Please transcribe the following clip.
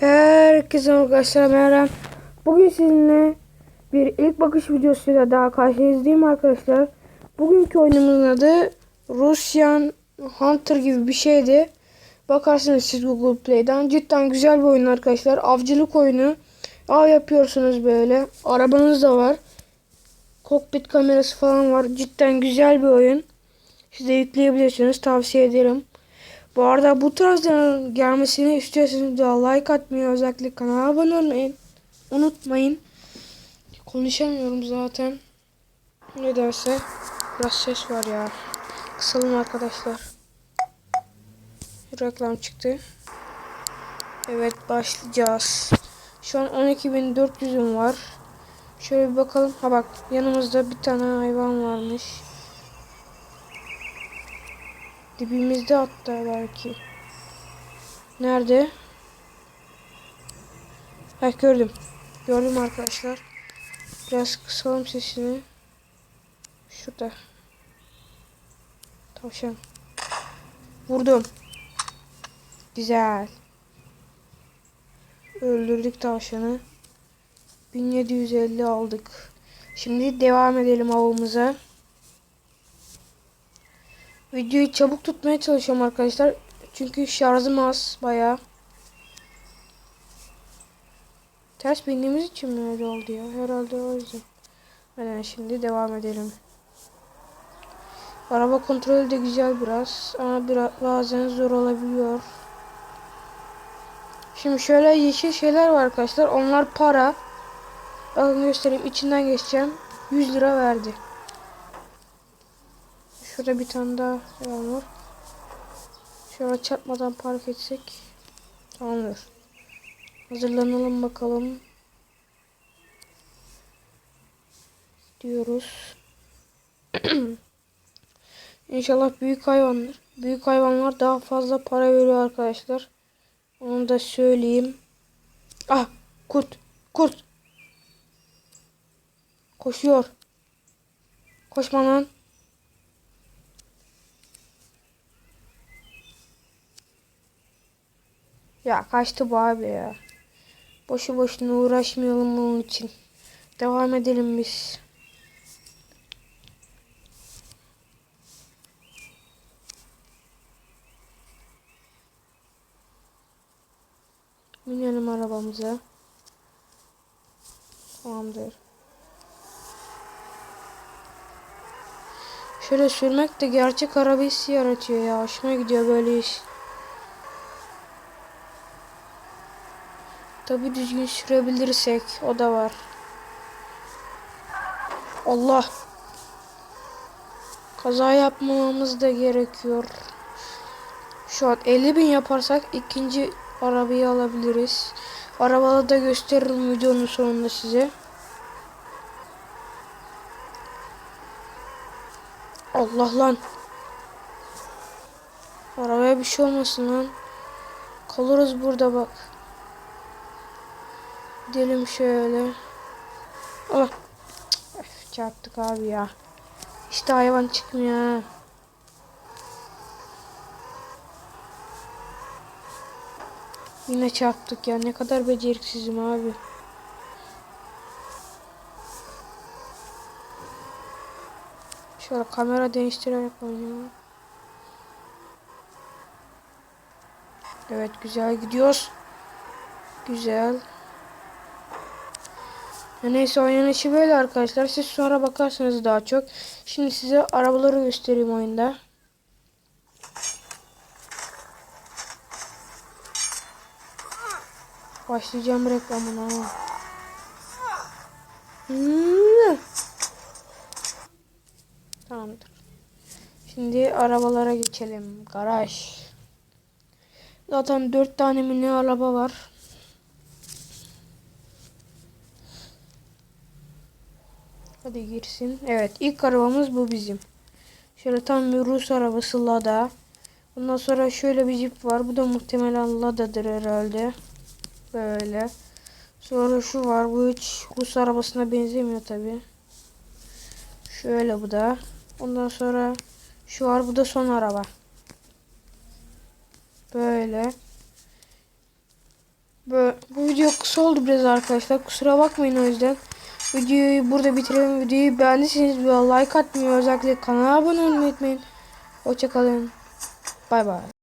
Herkese arkadaşlar merhaba. Bugün sizinle bir ilk bakış videosuyla daha karşınızdayım arkadaşlar. Bugünkü oyunumuzun adı Russian Hunter gibi bir şeydi. Bakarsınız siz Google Play'den. Cidden güzel bir oyun arkadaşlar. Avcılık oyunu. Av yapıyorsunuz böyle. Arabanız da var. Kokpit kamerası falan var. Cidden güzel bir oyun. Siz de yükleyebilirsiniz. Tavsiye ederim. Bu arada bu tarzların gelmesini istiyorsanız da like atmayı özellikle kanala abone olmayı unutmayın. Konuşamıyorum zaten. Ne derse biraz ses var ya. Kısalım arkadaşlar. Reklam çıktı. Evet başlayacağız. Şu an 12.400'üm var. Şöyle bir bakalım. Ha bak yanımızda bir tane hayvan varmış. Dibimizde hatta belki. Nerede? Ha gördüm. Gördüm arkadaşlar. Biraz kısalım sesini. Şurada. Tavşan. Vurdum. Güzel. Öldürdük tavşanı. 1750 aldık. Şimdi devam edelim avımıza. Videoyu çabuk tutmaya çalışıyorum arkadaşlar. Çünkü şarjım az bayağı. Ters bindiğimiz için mi öyle oldu ya? Herhalde o yüzden. Aynen şimdi devam edelim. Araba kontrolü de güzel biraz ama biraz bazen zor olabiliyor. Şimdi şöyle yeşil şeyler var arkadaşlar. Onlar para. Bakın göstereyim. içinden geçeceğim. 100 lira verdi. Şurada bir tane daha var. Şöyle çarpmadan park etsek. Tamamdır. Hazırlanalım bakalım. Diyoruz. İnşallah büyük hayvanlar. Büyük hayvanlar daha fazla para veriyor arkadaşlar. Onu da söyleyeyim. Ah kurt. Kurt. Koşuyor. Koşma. Ya kaçtı bu abi ya. Boşu boşuna uğraşmayalım onun için. Devam edelim biz. Binelim arabamıza. Tamamdır. Şöyle sürmek de gerçek araba hissi yaratıyor ya. Hoşuma gidiyor böyle iş. Tabi düzgün sürebilirsek o da var. Allah. Kaza yapmamamız da gerekiyor. Şu an 50 bin yaparsak ikinci arabayı alabiliriz. Arabaları da gösteririm videonun sonunda size. Allah lan. Arabaya bir şey olmasın lan. Kalırız burada bak. Gidelim şöyle. Allah. Öf, çarptık abi ya. İşte hayvan çıkmıyor. Yine çarptık ya. Ne kadar beceriksizim abi. Şöyle kamera değiştirerek oynayalım. Evet güzel gidiyoruz. Güzel. Neyse oynanışı böyle arkadaşlar. Siz sonra bakarsınız daha çok. Şimdi size arabaları göstereyim oyunda. Başlayacağım reklamına. Hmm. Tamamdır. Şimdi arabalara geçelim. Garaj. Zaten dört tane mini araba var. Hadi girsin. Evet ilk arabamız bu bizim. Şöyle tam bir Rus arabası Lada. Ondan sonra şöyle bir jip var. Bu da muhtemelen Lada'dır herhalde. Böyle. Sonra şu var. Bu hiç Rus arabasına benzemiyor tabi. Şöyle bu da. Ondan sonra şu var. Bu da son araba. Böyle. Böyle video kısa oldu biraz arkadaşlar. Kusura bakmayın o yüzden. Videoyu burada bitirelim. Videoyu beğendiyseniz bir like atmayı özellikle kanala abone olmayı unutmayın. Hoşçakalın. Bay bay.